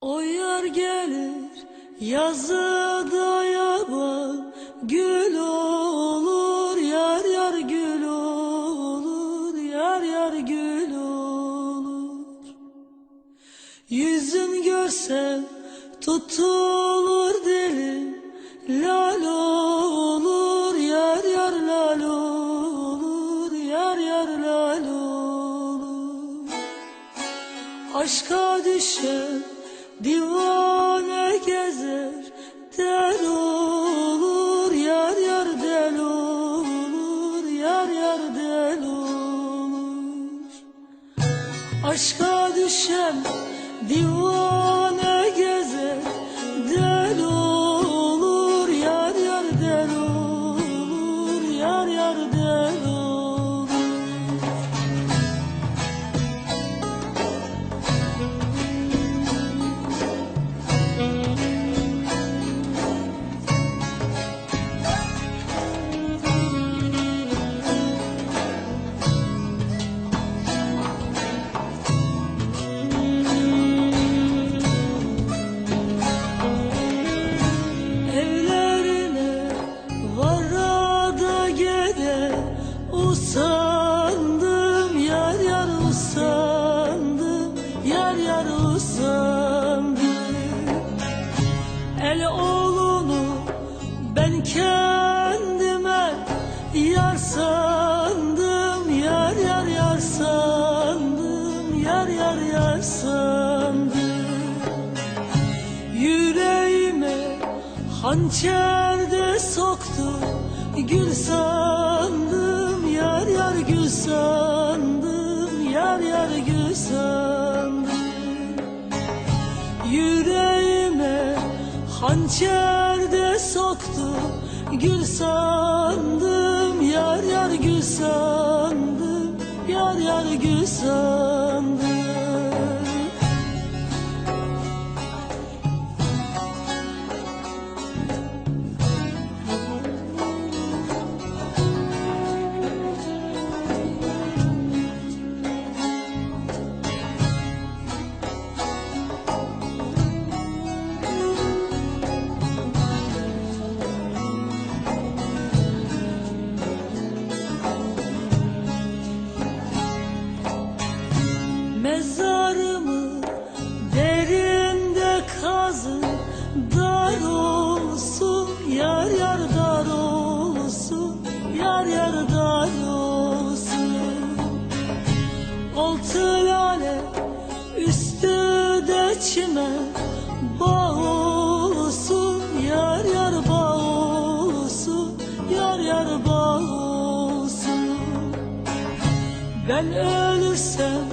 O yar gelir yazı dayama gül olur yar yar gül olur yar yar gül olur. Yüzün görsem tutulur dilim lal olur yar yar lal olur yar yar lal olur. Aşka düşen divane gezer Del olur yar yar del olur Yar yar del olur. Aşka düşen divane ben kendime Yar sandım yar yar yar sandım Yar yar yar sandım. Yüreğime hançer de soktu Gül sandım yar yar gül sandım Yar yar gül sandım hançer de soktu Gül sandım yar yar gül sandım Yar yar gül sandım Yar yar dar olsun Altı lale üstü de çimen Bağ olsun. Yar yar bağ olsun Yar yar bağ olsun. Ben ölürsem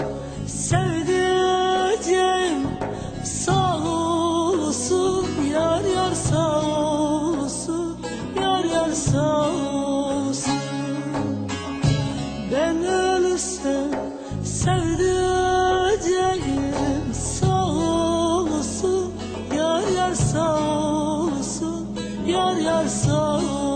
yar sağ olsun, yar yar sağ olsun.